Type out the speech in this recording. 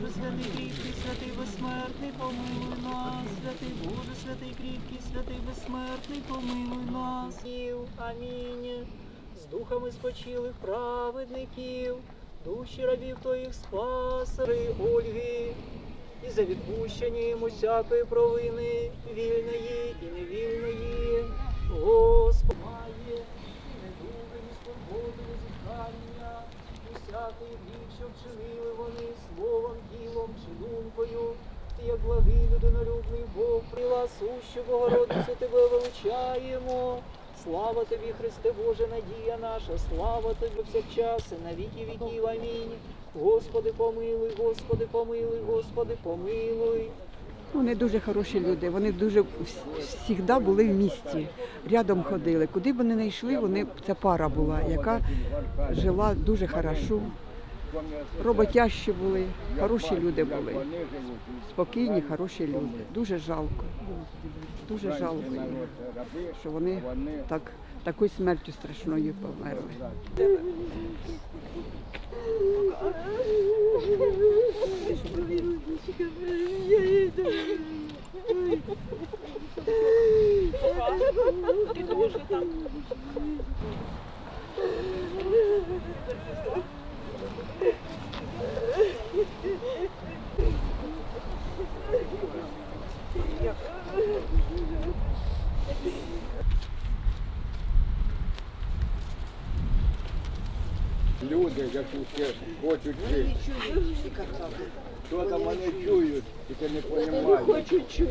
Боже, святий кріпкий, святий безсмертний, помилуй нас, святий Боже, святий кріпкий, святий безсмертний, помилуй нас. Амінь. З духами спочилих праведників, душі рабів твоїх спаси, Ольги, і за відпущення усякої провини, вільної і невільної, Господи, має, і недуги, ні скорботи, ні зітхання, усякий гріх, що вчинили вони Прила сущу Богородицю тебе величаємо. Слава тобі, Христе Боже, надія наша, слава тобі повсякчас і на віки віків. Амінь. Господи, помилуй, Господи, помилуй, Господи, помилуй. Вони дуже хороші люди. Вони дуже завжди були в місті, рядом ходили. Куди б вони не йшли, вони ця пара була, яка жила дуже хорошо. Роботящі були, хороші люди були. Спокійні, хороші люди. Дуже жалко. Дуже жалко, що вони так, такою смертю страшною померли. Люди, які хочуть жити. Що там вони чують, тільки не розуміють.